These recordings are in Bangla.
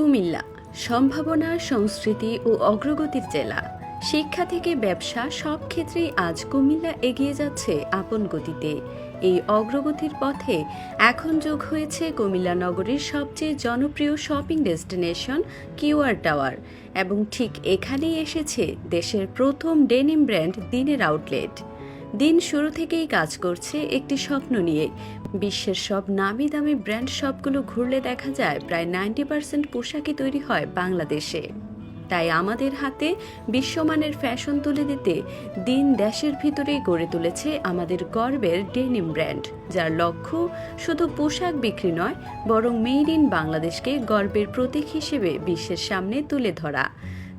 কুমিল্লা, সম্ভাবনা, সংস্কৃতি ও অগ্রগতির জেলা। শিক্ষা থেকে ব্যবসা সব ক্ষেত্রেই আজ কুমিল্লা এগিয়ে যাচ্ছে আপন গতিতে। এই অগ্রগতির পথে এখন যোগ হয়েছে কুমিল্লা নগরীর সবচেয়ে জনপ্রিয় শপিং ডেস্টিনেশন কিউআর টাওয়ার এবং ঠিক এখানেই এসেছে দেশের প্রথম ডেনিম ব্র্যান্ড দিনের আউটলেট। দিন শুরু থেকেই কাজ করছে একটি স্বপ্ন নিয়ে। বিশ্বের সব নামি দামি ব্র্যান্ড শপগুলো ঘুরলে দেখা যায় প্রায় নাইনটি পার্সেন্ট পোশাকই তৈরি হয় বাংলাদেশে। তাই আমাদের হাতে বিশ্বমানের ফ্যাশন তুলে দিতে দিন দেশের ভিতরেই গড়ে তুলেছে আমাদের গর্বের ডেনিম ব্র্যান্ড, যার লক্ষ্য শুধু পোশাক বিক্রি নয়, বরং মেড ইন বাংলাদেশকে গর্বের প্রতীক হিসেবে বিশ্বের সামনে তুলে ধরা।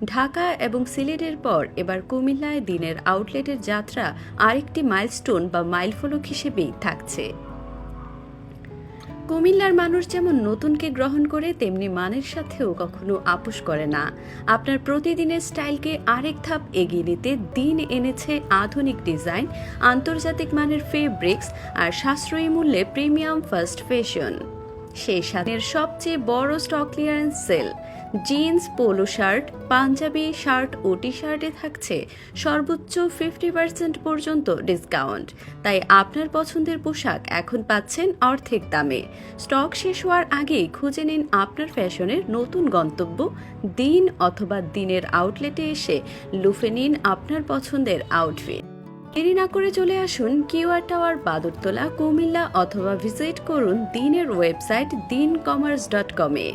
ঢাকা এবং সিলেটের পর এবার কুমিল্লায় দিনের আউটলেটের যাত্রা আরেকটি মাইলস্টোন বা মাইলফলক হিসেবেই থাকছে। কুমিল্লার মানুষ যেমন নতুনকে গ্রহণ করে, তেমনি মানের সাথেও কখনো আপোষ করে না। আপনার প্রতিদিনের স্টাইলকে আরেক ধাপ এগিয়ে নিতে দিন এনেছে আধুনিক ডিজাইন, আন্তর্জাতিক মানের ফেব্রিক্স আর সাশ্রয়ী মূল্যে প্রিমিয়াম ফার্স্ট ফ্যাশন। সেই সাথে সবচেয়ে বড় stock clearance sale. Jeans, polo shirt, Punjabi shirt ও টি শার্টে থাকছে সর্বোচ্চ ফিফটি পার্সেন্ট পর্যন্ত ডিসকাউন্ট। তাই আপনার পছন্দের পোশাক এখন পাচ্ছেন অর্ধেক দামে। স্টক শেষ হওয়ার আগেই খুঁজে নিন আপনার ফ্যাশনের নতুন গন্তব্য, দিন অথবা দিনের আউটলেটে এসে লুফে নিন আপনার পছন্দের আউটফিট। দেরি না করে চলে আসুন কিউআর টাওয়ার বাদরতলা, কুমিল্লা অথবা ভিজিট করুন দিনের ওয়েবসাইট দিন কমার্স ডট কমে।